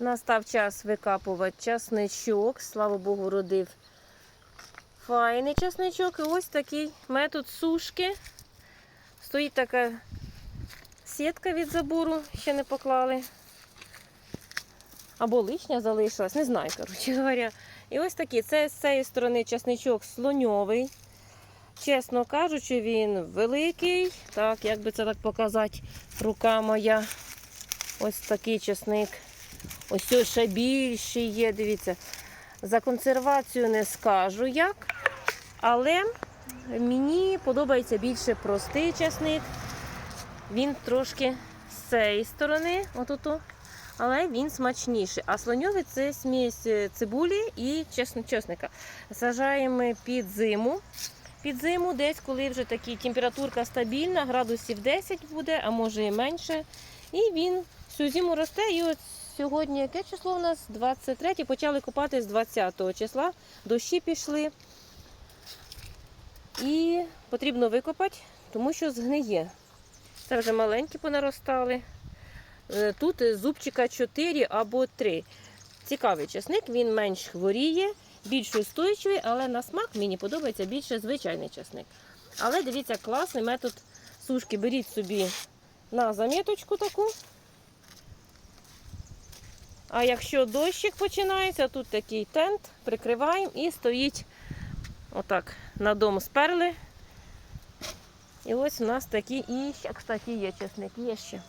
Настав час викапувати часничок. Слава Богу, родив файний часничок. І ось такий метод сушки. Стоїть така сітка від забору, ще не поклали. Або лишня залишилась, не знаю, коротше говоря. І ось такий. Це з цієї сторони часничок слоньовий. Чесно кажучи, він великий. Так, як би це так показати, рука моя. Ось такий чесник. Ось ось ще більший є, дивіться. За консервацію не скажу як. Але мені подобається більше простий чесник. Він трошки з цієї сторони, отут, але він смачніший. А слоньовий це смесь цибулі і чесника. Сажаємо під зиму. Під зиму десь, коли вже такі температурка стабільна, градусів 10 буде, а може і менше. І він всю зиму росте. І от сьогодні, яке число у нас? 23, почали копати з 20 числа. Дощі пішли. І потрібно викопати, тому що згниє. Це вже маленькі понаростали. Е, Тут зубчика 4 або 3. Цікавий часник, він менш хворіє, більш устойчивий, але на смак мені подобається більше звичайний часник. Але дивіться, класний метод сушки. Беріть собі на заміточку таку. А якщо дощик починається, тут такий тент, прикриваємо і стоїть отак на дом сперли. І ось у нас такі і ще, кстати, є чесник, є ще.